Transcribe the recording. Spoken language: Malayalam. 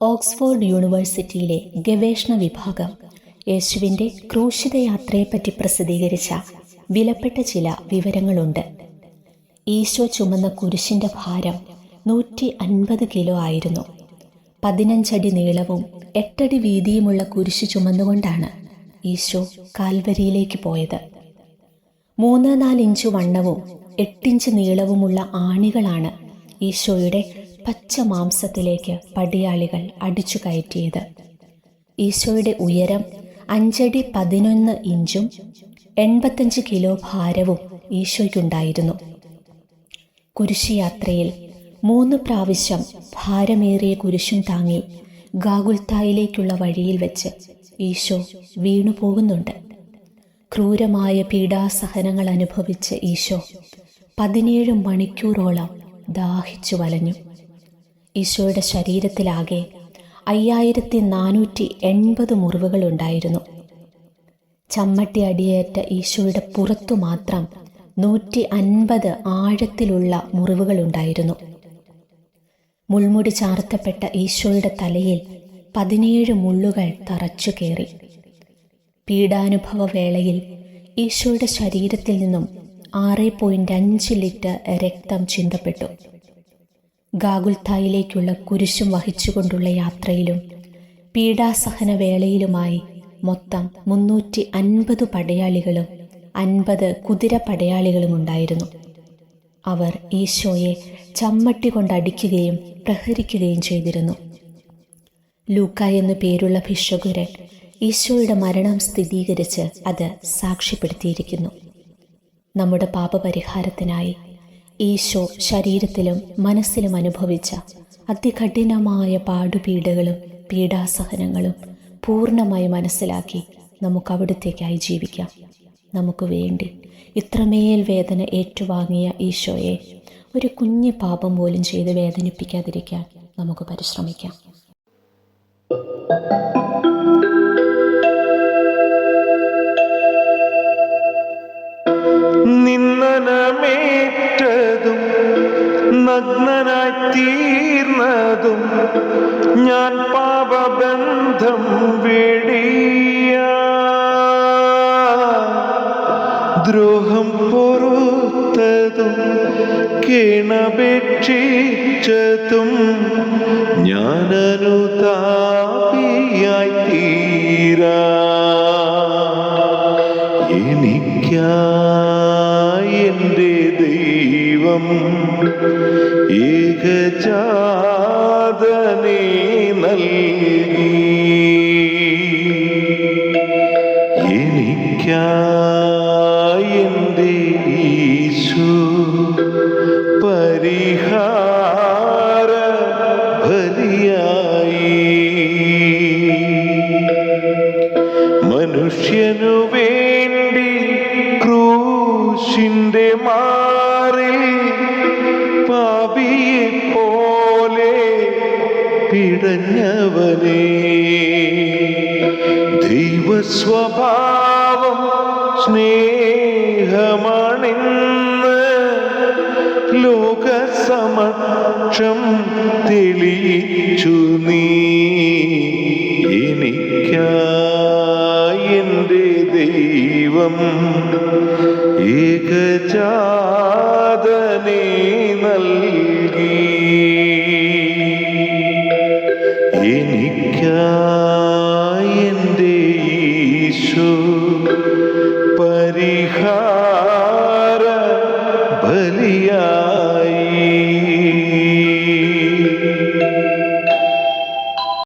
ഓക്സ്ഫോർഡ് യൂണിവേഴ്സിറ്റിയിലെ ഗവേഷണ വിഭാഗം യേശുവിന്റെ ക്രൂശിതയാത്രയെപ്പറ്റി പ്രസിദ്ധീകരിച്ച വിലപ്പെട്ട ചില വിവരങ്ങളുണ്ട്. ഈശോ ചുമന്ന കുരിശിന്റെ ഭാരം നൂറ്റി അൻപത് കിലോ ആയിരുന്നു. പതിനഞ്ചടി നീളവും എട്ടടി വീതിയുമുള്ള കുരിശ് ചുമന്നുകൊണ്ടാണ് ഈശോ കാൽവരിയിലേക്ക് പോയത്. മൂന്ന് നാല് ഇഞ്ച് വണ്ണവും എട്ടിഞ്ച് നീളവുമുള്ള ആണികളാണ് ഈശോയുടെ പച്ച മാംസത്തിലേക്ക് പടിയാളികൾ അടിച്ചു കയറ്റിയത് ഈശോയുടെ ഉയരം അഞ്ചടി പതിനൊന്ന് ഇഞ്ചും എൺപത്തഞ്ച് കിലോ ഭാരവും ഈശോയ്ക്കുണ്ടായിരുന്നു. കുരിശുയാത്രയിൽ മൂന്ന് പ്രാവശ്യം ഭാരമേറിയ കുരിശും താങ്ങി ഗാഗുൽത്തായിലേക്കുള്ള വഴിയിൽ വെച്ച് ഈശോ വീണു പോകുന്നുണ്ട്. ക്രൂരമായ പീഡാസഹനങ്ങൾ അനുഭവിച്ച ഈശോ പതിനേഴ് മണിക്കൂറോളം ദാഹിച്ചു വലഞ്ഞു. ഈശോയുടെ ശരീരത്തിലാകെ അയ്യായിരത്തി നാനൂറ്റി എൺപത് മുറിവുകളുണ്ടായിരുന്നു. ചമ്മട്ടി അടിയേറ്റ ഈശോയുടെ പുറത്തു മാത്രം നൂറ്റി അൻപത് ആഴത്തിലുള്ള മുറിവുകളുണ്ടായിരുന്നു. മുൾമുടി ചാർത്തപ്പെട്ട ഈശോയുടെ തലയിൽ പതിനേഴ് മുള്ളുകൾ തറച്ചു കയറി. പീഡാനുഭവ വേളയിൽ ഈശോയുടെ ശരീരത്തിൽ നിന്നും ആറ് പോയിന്റ് അഞ്ച് ലിറ്റർ രക്തം ചിന്തപ്പെട്ടു. ഗാഗുൽത്തായിലേക്കുള്ള കുരിശും വഹിച്ചുകൊണ്ടുള്ള യാത്രയിലും പീഡാസഹന വേളയിലുമായി മൊത്തം മുന്നൂറ്റി അൻപത് പടയാളികളും അൻപത് കുതിര പടയാളികളും ഉണ്ടായിരുന്നു. അവർ ഈശോയെ ചമ്മട്ടി കൊണ്ടടിക്കുകയും പ്രഹരിക്കുകയും ചെയ്തിരുന്നു. ലൂക്ക എന്നു പേരുള്ള ഭിഷകുരൻ ഈശോയുടെ മരണം സ്ഥിരീകരിച്ച് അത് സാക്ഷ്യപ്പെടുത്തിയിരിക്കുന്നു. നമ്മുടെ പാപപരിഹാരത്തിനായി ഈശോ ശരീരത്തിലും മനസ്സിലും അനുഭവിച്ച അതികഠിനമായ പാടുപീഡകളും പീഡാസഹനങ്ങളും പൂർണമായി മനസ്സിലാക്കി നമുക്ക് അവിടുത്തേക്കായി ജീവിക്കാം. നമുക്ക് വേണ്ടി ഇത്രമേൽ വേദന ഏറ്റുവാങ്ങിയ ഈശോയെ ഒരു കുഞ്ഞു പാപം പോലും ചെയ്ത് വേദനിപ്പിക്കാതിരിക്കാൻ നമുക്ക് പരിശ്രമിക്കാം. പാപബന്ധം വെടിയ. ദ്രോഹം പൊറുത്തതും കിണപേക്ഷിച്ചതും ഞാനനുതാപിയായി തീരാ. എനിക്കായി ദൈവം ഏകജാതനെ നൽകി. എനിക്കായി എന്റെ ഈശോ പരിഹാര ബലിയായി. മനുഷ്യനു വേണ്ടി ക്രൂശിന്റെ മാറിൽ പിടഞ്ഞവനെ ദൈവസ്വഭാവം സ്നേഹമാണെന്ന് ലോകസമക്ഷം തെളിയിച്ചു നീ. എനിക്ക എന്റെ ദൈവം ഏകജാതനെ നൽകി. എനിക്കായി എന്റെ ഈശോ പരിഹാര ബലിയാ